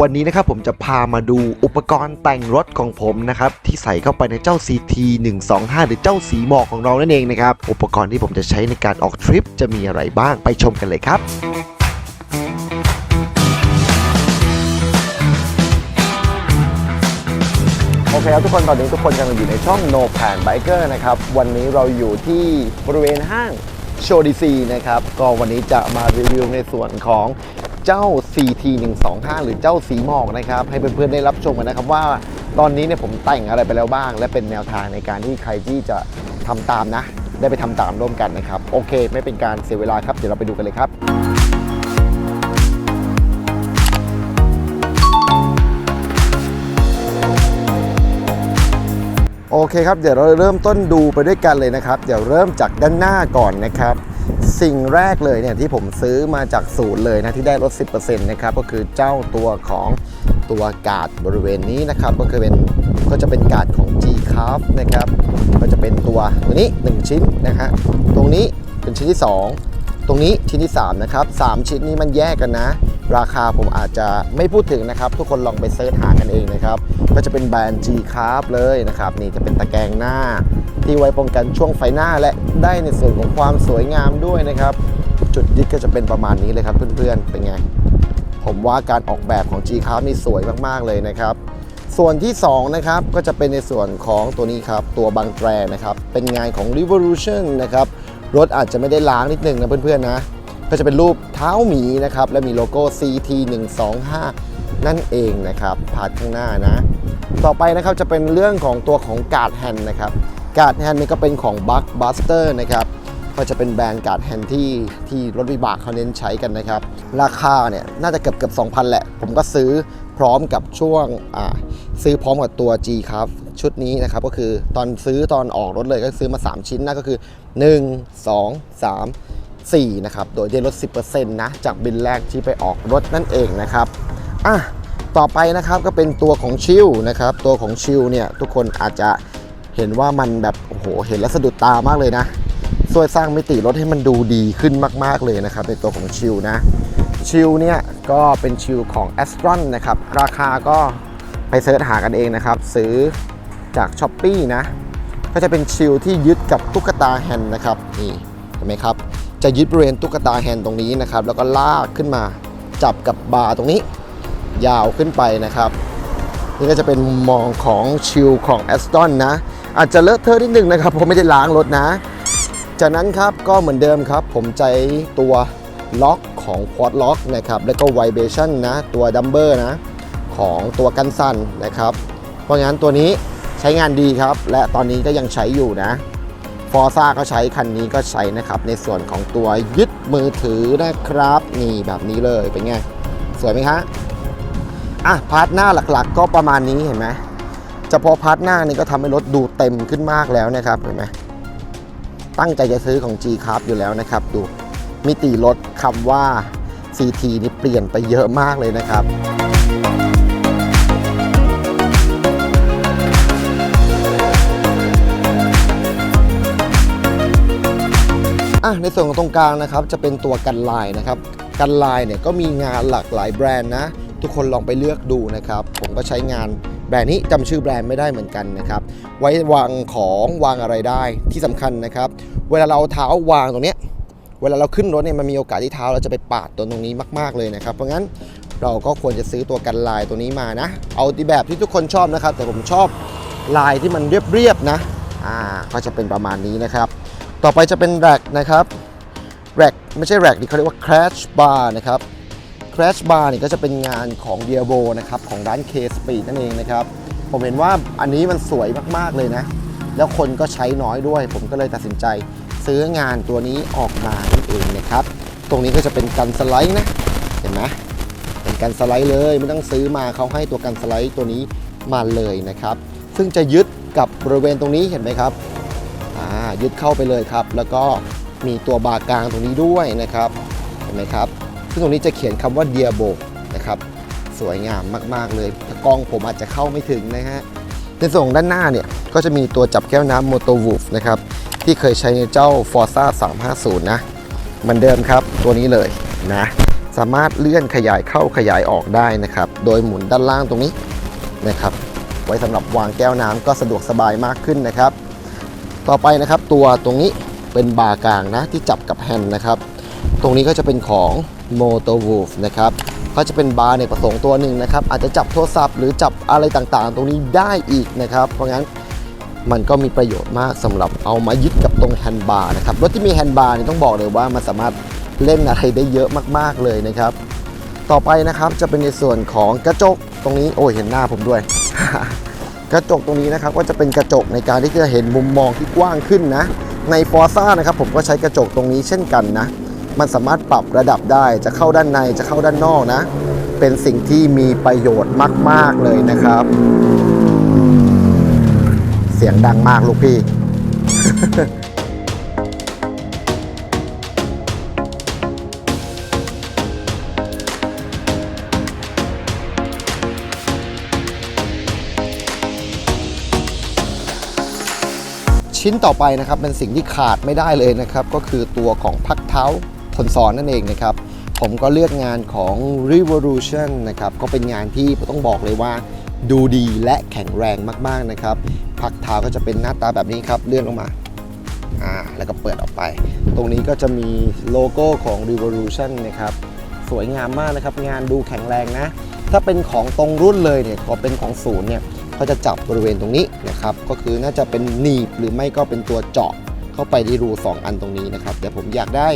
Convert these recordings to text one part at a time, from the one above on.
วันนี้นะครับผมจะพามาดูอุปกรณ์แต่งรถของผมนะครับที่ใส่เข้าไปในเจ้า CT 125 หรือเจ้าสีหมอกของเรานั่นเองนะครับอุปกรณ์ที่ผมจะใช้ในการออกทริปจะมีอะไรบ้างไปชมกันเลยครับโอเคครับทุกคนตอนนี้ทุกคนกำลังอยู่ในช่อง No Plan Biker นะครับวันนี้เราอยู่ที่บริเวณห้างโชดีซีนะครับก็วันนี้จะมารีวิวในส่วนของ เจ้า CT 125 หรือเจ้าสีหมอกนะครับ ให้เพื่อนๆได้รับชมกันนะครับว่าตอนนี้เนี่ยผมแต่งอะไรไปแล้วบ้าง และเป็นแนวทางในการที่ใครที่จะทำตามนะ ได้ไปทำตามร่วมกันนะครับ โอเค ไม่เป็นการเสียเวลาครับ เดี๋ยวเราไปดูกันเลยครับโอเคครับ เดี๋ยวเราเริ่มต้นดูไปด้วยกันเลยนะครับ เดี๋ยวเริ่มจากด้านหน้าก่อนนะครับ สิ่งแรกเลยเนี่ยที่ผมซื้อมาจากศูนย์เลยนะที่ได้ลด 10%นะครับก็คือเจ้าตัวของตัวกาดบริเวณนี้นะครับก็คือเป็นก็จะเป็นกาดของ G c a r f นะครับก็จะเป็นตัวตัวนี้ 1 ชิ้นนะฮะตรงนี้เป็นชิ้นที่ 2 ตรงนี้ชิ้นที่ 3 นะครับ 3 ชิ้นนี้มันแยกกันนะ ราคาผมอาจจะไม่พูดถึงนะครับ ทุกคนลองไปเซิร์ชหากันเองนะครับ ก็จะเป็นแบรนด์ G c a r f เลยนะครับ นี่จะเป็นตะแกรงหน้า ที่ไว้ป้องกันช่วงไฟหน้าและได้ในส่วนของความสวยงามด้วยนะครับ จุดยึดก็จะเป็นประมาณนี้เลยครับเพื่อนๆ เป็นไง ผมว่าการออกแบบของ G c a r f นี่สวยมากๆเลยนะครับ ส่วนที่ 2 นะครับ ก็จะเป็นในส่วนของตัวนี้ครับ ตัวบางแตรนะครับ เป็นงานของ Revolution นะครับ รถอาจจะไม่ได้ล้างนิดนึงนะเพื่อนๆนะ ก็จะเป็นรูปเท้าหมีนะครับ และมีโลโก้ CT 125นั่นเองนะครับพาดข้างหน้านะ ต่อไปนะครับจะเป็นเรื่องของตัวของการ์ดแฮนด์นะครับ การ์ดแฮนด์นี่ก็เป็นของ Buck Buster นะครับก็จะเป็นแบรนด์การ์ดแฮนด์ที่ที่รถวิบากเขาเน้นใช้กันนะครับ ราคาเนี่ยน่าจะเกือบเกือบ2,000 แหละ ผมก็ซื้อพร้อมกับช่วงอ่าซื้อพร้อมกับตัว G ครับชุดนี้นะครับก็คือตอนซื้อตอนออกรถเลยก็ซื้อมา 3 ชิ้นนั่นก็คือ 1 2 3 4 นะครับ โดยได้ลด 10%นะ จากบินแรกที่ไปออกรถนั่นเองนะครับ อะ ต่อไปนะครับก็เป็นตัวของชิลนะครับ ตัวของชิลเนี่ย ทุกคนอาจจะ เห็นว่ามันแบบโอ้โหเห็นแล้วสะดุดตามากเลยนะช่วยสร้างมิติรถให้มันดูดีขึ้นมาก ๆ เลยนะครับในตัวของชิลนะชิลเนี่ยก็เป็นชิลของ a s t r o n นะครับ ราคาก็ไปเสิร์ชหากันเองนะครับ ซื้อจาก s h อ p e e นะ ก็จะเป็นชิลที่ยึดกับตุ๊กตาแฮนด์นะครับนี่เห็นไหมครับ จะยึดบริเวณตุ๊กตาแฮนด์ตรงนี้นะครับ แล้วก็ลากขึ้นมาจับกับบาร์ตรงนี้ ยาวขึ้นไปนะครับ นี่ก็จะเป็นมุมมองของชิลของ a s t o n นะ อาจจะเลอะเทอะนิดนึงนะครับผมไม่ได้ล้างรถนะ จากนั้นครับก็เหมือนเดิมครับ ผมใจตัวล็อกของ Quad Lock นะครับแล้วก็ Vibration นะตัวดัมเบอร์นะของตัวกันสั่นนะครับ เพราะงั้นตัวนี้ใช้งานดีครับ และตอนนี้ก็ยังใช้อยู่นะฟอร์ซ่าก็ใช้คันนี้ก็ใช้นะครับ ในส่วนของตัวยึดมือถือนะครับ นี่แบบนี้เลยเป็นไง สวยไหมคะอะพาร์ทหน้าหลักๆ ก็ประมาณนี้เห็นไหม เฉพาะพาร์ทหน้านี่ก็ทำให้รถดูเต็มขึ้นมากแล้วนะครับเห็นไหมตั้งใจจะซื้อของ G c a r b อยู่แล้วนะครับดูมิติรถคำว่า CT นี่เปลี่ยนไปเยอะมากเลยนะครับอะในส่วนของตรงกลางนะครับจะเป็นตัวกันลายนะครับ กันลายเนี่ยก็มีงานหลากหลายแบรนด์นะ ทุกคนลองไปเลือกดูนะครับ ผมก็ใช้งาน แบรนด์นี้จำชื่อแบรนด์ไม่ได้เหมือนกันนะครับ ไว้วางของวางอะไรได้ที่สำคัญนะครับ เวลาเราเท้าวางตรงนี้ เวลาเราขึ้นรถเนี่ยมันมีโอกาสที่เท้าเราจะไปปาดตัวตรงนี้มากๆเลยนะครับ เพราะงั้นเราก็ควรจะซื้อตัวกันลายตัวนี้มานะ เอาที่แบบที่ทุกคนชอบนะครับ แต่ผมชอบลายที่มันเรียบๆนะ อ่า ก็จะเป็นประมาณนี้นะครับ ต่อไปจะเป็นแร็กนะครับ แร็กไม่ใช่แร็กนี่เขาเรียกว่า crash bar นะครับ crash bar นี่ยก็จะเป็นงานของ d i a b o นะครับของร้าน K Speed นั่นเองนะครับ ผมเห็นว่าอันนี้มันสวยมากๆเลยนะ แล้วคนก็ใช้น้อยด้วย ผมก็เลยตัดสินใจซื้องานตัวนี้ออกมานั่นเองนะครับ ตรงนี้ก็จะเป็นกันสไลด์นะ เห็นไหมเป็นกันสไลด์เลยไม่ต้องซื้อมาเขาให้ตัวกันสไลด์ตัวนี้มาเลยนะครับ ซึ่งจะยึดกับบริเวณตรงนี้เห็นไหมครับอ่ายึดเข้าไปเลยครับ แล้วก็มีตัวบาร์กลางตรงนี้ด้วยนะครับ เห็นไหมครับ ซึ่งตรงนี้จะเขียนคำว่าเดียโบนะครับสวยงามมาก ๆ เลยกล้องผมอาจจะเข้าไม่ถึงนะฮะในส่วนด้านหน้าเนี่ย ก็จะมีตัวจับแก้วน้ำ Moto Wolf นะครับ ที่เคยใช้ในเจ้า Forza 350 นะมือนเดิมครับตัวนี้เลยนะ สามารถเลื่อนขยายเข้าขยายออกได้นะครับ โดยหมุนด้านล่างตรงนี้นะครับ ไว้สำหรับวางแก้วน้ำก็สะดวกสบายมากขึ้นนะครับ ต่อไปนะครับตัวตรงนี้เป็นบาร์กลางนะที่จับกับแฮนด์นะครับ ตรงนี้ก็จะเป็นของ m o t o w o l f นะครับก็จะเป็นบาร์ในกประสงค์ตัวหนึ่งนะครับ อาจจะจับโทรศัพท์หรือจับอะไรต่างๆ ตรงนี้ได้อีกนะครับ เพราะงั้นมันก็มีประโยชน์มากสำหรับเอามายึดกับตรงแฮนด์บาร์นะครับรถที่มีแฮนด์บาร์นี่ต้องบอกเลยว่ามันสามารถเล่นอะไรได้เยอะมากๆเลยนะครับ ต่อไปนะครับจะเป็นในส่วนของกระจกตรงนี้โอ้ยเห็นหน้าผมด้วย กระจกตรงนี้นะครับก็จะเป็นกระจกในการที่จะเห็นมุมมองที่กว้างขึ้นนะ ใน f o r z a นะครับผมก็ใช้กระจกตรงนี้เช่นกันนะ มันสามารถปรับระดับได้จะเข้าด้านในจะเข้าด้านนอกนะ เป็นสิ่งที่มีประโยชน์มาก ๆ เลยนะครับ เสียงดังมากลูกพี่ชิ้นต่อไปนะครับเป็นสิ่งที่ขาดไม่ได้เลยนะครับ ก็คือตัวของพักเท้า คนซอนนั่นเองนะครับ ผมก็เลือกงานของ Revolution นะครับ ก็เป็นงานที่ต้องบอกเลยว่า ดูดีและแข็งแรงมากๆนะครับพักเท้าก็จะเป็นหน้าตาแบบนี้ครับ เลื่อนลงมาอ่าแล้วก็เปิดออกไป ตรงนี้ก็จะมีโลโก้ของ Revolution นะครับ สวยงามมากนะครับ งานดูแข็งแรงนะ ถ้าเป็นของตรงรุ่นเลยเนี่ยพอเป็นของศูนย์เนี่ยเขาจะจับบริเวณตรงนี้นะครับ ก็คือน่าจะเป็นหนีบหรือไม่ก็เป็นตัวเจาะเข้าไปที่รู 2 อันตรงนี้นะครับแต่ผมอยากได้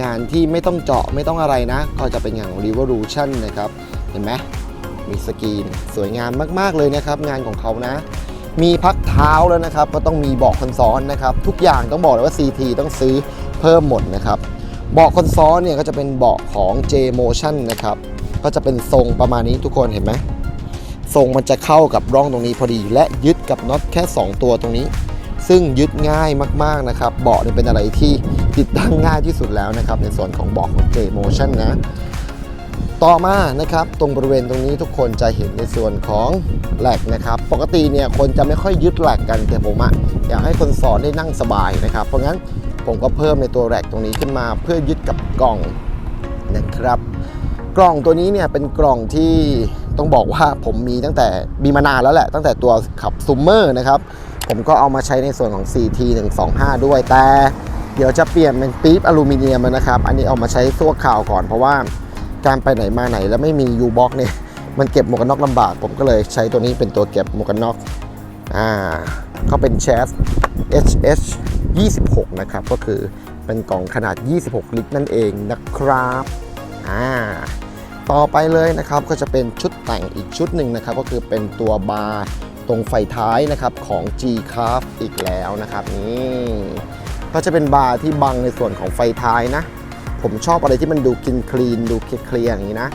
งานที่ไม่ต้องเจาะไม่ต้องอะไรนะ ก็จะเป็นงานของ Revolution นะครับ เห็นไหมมีสกรีนสวยงามมาก ๆ เลยนะครับ งานของเขานะ มีพักเท้าแล้วนะครับ ก็ต้องมีเบาะคอนซ้อนนะครับ ทุกอย่างต้องบอกเลยว่า CT ต้องซื้อเพิ่มหมดนะครับเบาะคอนซ้อนเนี่ยก็จะเป็นเบาะของ J Motion นะครับ ก็จะเป็นทรงประมาณนี้ทุกคนเห็นไหมทรงมันจะเข้ากับร่องตรงนี้พอดี และยึดกับน็อตแค่ 2 ตัวตรงนี้ ซึ่งยึดง่ายมากๆนะครับ เบาะเนี่ยเป็นอะไรที่ติดตั้งง่ายที่สุดแล้วนะครับ ในส่วนของเบาะของ J Motion นะ ต่อมานะครับตรงบริเวณตรงนี้ทุกคนจะเห็นในส่วนของแหลกนะครับ ปกติเนี่ยคนจะไม่ค่อยยึดแหลกกันแต่ผมอะอยากให้คนสอนได้นั่งสบายนะครับ เพราะงั้นผมก็เพิ่มในตัวแหลกตรงนี้ขึ้นมา เพื่อยึดกับกล่องนะครับกล่องตัวนี้เนี่ยเป็นกล่องที่ต้องบอกว่าผมมีตั้งแต่มีมานานแล้วแหละ ตั้งแต่ตัวขับซูมเมอร์นะครับ ผมก็เอามาใช้ในส่วนของ CT 125 ด้วย แต่เดี๋ยวจะเปลี่ยนเป็นปี๊บอลูมิเนียมนะครับ อันนี้เอามาใช้ตัวข่าวก่อนเพราะว่าการไปไหนมาไหนแล้วไม่มี U box เนี่ยมันเก็บหมวกกันน็อกลำบาก ผมก็เลยใช้ตัวนี้เป็นตัวเก็บหมวกกันน็อกอ่าก็เป็นแชส HH 26 นะครับ ก็คือเป็นกล่องขนาด 26 ลิตรนั่นเองนะครับอ่าต่อไปเลยนะครับก็จะเป็นชุดแต่งอีกชุดหนึ่งนะครับ ก็คือเป็นตัวบาร์ ตรงไฟท้ายนะครับของ G c r a f อีกแล้วนะครับนี่ก็จะเป็นบาร์ที่บังในส่วนของไฟท้ายนะ ผมชอบอะไรที่มันดูกินคลีนดูเคลียร์อย่างนี้นะ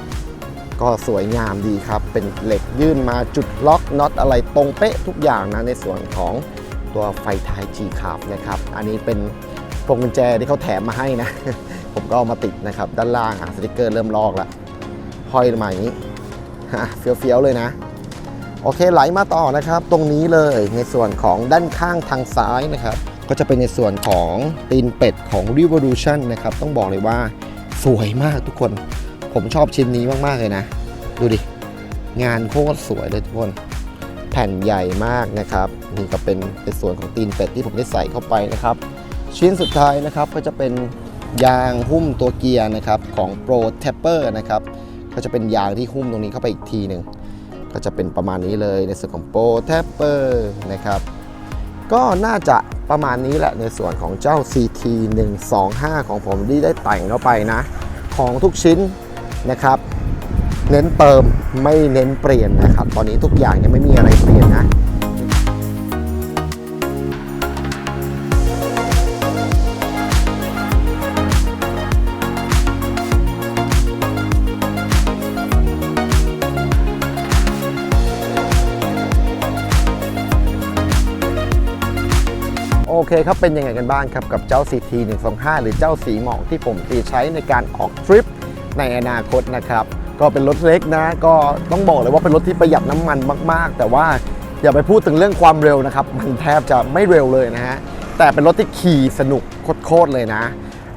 ก็สวยงามดีครับ เป็นเหล็กยื่นมาจุดล็อกน็อตอะไรตรงเป๊ะทุกอย่างนะในส่วนของตัวไฟท้าย G c r a f นะครับ อันนี้เป็นพวงกุญแจที่เขาแถมมาให้นะ ผมก็เอามาติดนะครับ ด้านล่างอะสติกเกอร์เริ่มลอกล้วห้อยมาอย่างนี้เฟี้ยวๆเลยนะ โอเคไหลมาต่อนะครับ ตรงนี้เลยในส่วนของด้านข้างทางซ้ายนะครับ ก็จะเป็นในส่วนของตีนเป็ดของ Revolution นะครับ ต้องบอกเลยว่าสวยมากทุกคน ผมชอบชิ้นนี้มาก ๆ เลยนะ ดูดิ งานโคตรสวยเลยทุกคน แผ่นใหญ่มากนะครับ นี่ก็เป็นในส่วนของตีนเป็ดที่ผมได้ใส่เข้าไปนะครับ ชิ้นสุดท้ายนะครับก็จะเป็นยางหุ้มตัวเกียร์นะครับของ Pro Tapper นะครับ ก็จะเป็นยางที่หุ้มตรงนี้เข้าไปอีกทีหนึ่ง ก็จะเป็นประมาณนี้เลยในส่วนของโปรแทปเปอร์นะครับ ก็น่าจะประมาณนี้แหละในส่วนของเจ้า CT 125 ของผมที่ได้แต่งเข้าไปนะ ของทุกชิ้นนะครับ เน้นเติมไม่เน้นเปลี่ยนนะครับ ตอนนี้ทุกอย่างยังไม่มีอะไรเปลี่ยนนะ เคครับเป็นยังไงกันบ้างครับกับเจ้า CT 125 หรือเจ้าสีหมอกที่ผมตีใช้ในการออกทริปในอนาคตนะครับก็เป็นรถเล็กนะ ก็ต้องบอกเลยว่าเป็นรถที่ประหยัดน้ำมันมาก ๆ แต่ว่าอย่าไปพูดถึงเรื่องความเร็วนะครับ มันแทบจะไม่เร็วเลยนะฮะแต่เป็นรถที่ขี่สนุกโคตรเลยนะ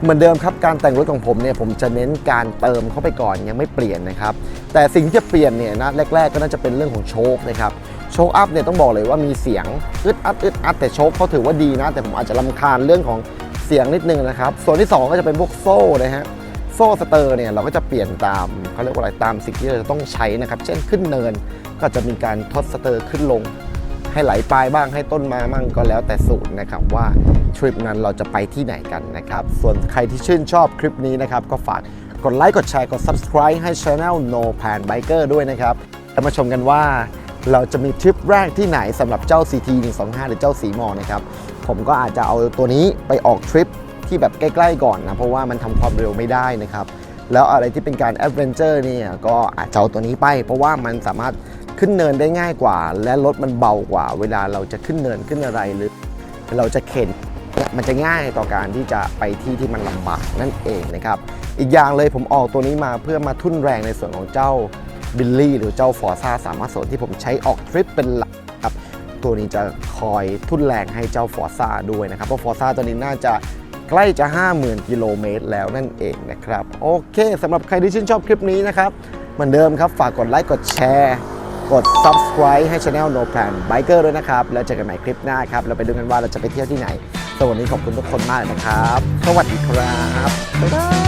เหมือนเดิมครับการแต่งรถของผมเนี่ยผมจะเน้นการเติมเข้าไปก่อนยังไม่เปลี่ยนนะครับ แต่สิ่งที่จะเปลี่ยนเนี่ยนะแรก ๆ ก็น่าจะเป็นเรื่องของโชคนะครับ โชคอัพเนี่ยต้องบอกเลยว่ามีเสียงอึดอัดอึดอัดแต่โชคเขาถือว่าดีนะ แต่ผมอาจจะรำคาญเรื่องของเสียงนิดนึงนะครับ ส่วนที่ 2 ก็จะเป็นพวกโซ่นะฮะโซ่สเตอร์เนี่ยเราก็จะเปลี่ยนตามเขาเรียกว่าอะไรตามสิ่งที่เราจะต้องใช้นะครับ เช่นขึ้นเนินก็จะมีการทดสเตอร์ขึ้นลง ให้ไหลปลายบ้างให้ต้นมาบ้างก็แล้วแต่สูตรนะครับว่าทริปนั้นเราจะไปที่ไหนกันนะครับ ส่วนใครที่ชื่นชอบคลิปนี้นะครับ ก็ฝากกดไลค์กดแชร์กด subscribe ให้ Channel No Pan Biker ด้วยนะครับแล้วมาชมกันว่า เราจะมีทริปแรกที่ไหนสำหรับเจ้า CT 125หรือเจ้าสีมอนะครับ ผมก็อาจจะเอาตัวนี้ไปออกทริปที่แบบใกล้ๆก่อนนะ เพราะว่ามันทำความเร็วไม่ได้นะครับ แล้วอะไรที่เป็นการแอดเวนเจอร์เนี่ยก็อาจจะเอาตัวนี้ไป เพราะว่ามันสามารถขึ้นเนินได้ง่ายกว่า และรถมันเบากว่า เวลาเราจะขึ้นเนินขึ้นอะไรหรือ เราจะเข็นมันจะง่ายต่อการที่จะไปที่ที่มันลำบากนั่นเองนะครับ อีกอย่างเลยผมออกตัวนี้มาเพื่อมาทุ่นแรงในส่วนของเจ้า บิลลี่หรือเจ้าฟอร์ซ่าสามารถส่วนที่ผมใช้ออกทริปเป็นหลักครับตัวนี้จะคอยทุ่นแรงให้เจ้าฟอร์ซ่าด้วยนะครับเพราะฟอร์ซ่าตัวนี้น่าจะใกล้จะ 50,000 กิโลเมตรแล้วนั่นเองนะครับ โอเคสำหรับใครที่ชื่นชอบคลิปนี้นะครับ เหมือนเดิมครับ ฝากกดไลค์กดแชร์ กด subscribe ให้ Channel No Plan Biker ด้วยนะครับ แล้วเจอกันใหม่คลิปหน้าครับ เราไปดูกันว่าเราจะไปเที่ยวที่ไหนสวันนี้ขอบคุณทุกคนมากเลยนะครับ สวัสดีครับ บ๊ายบาย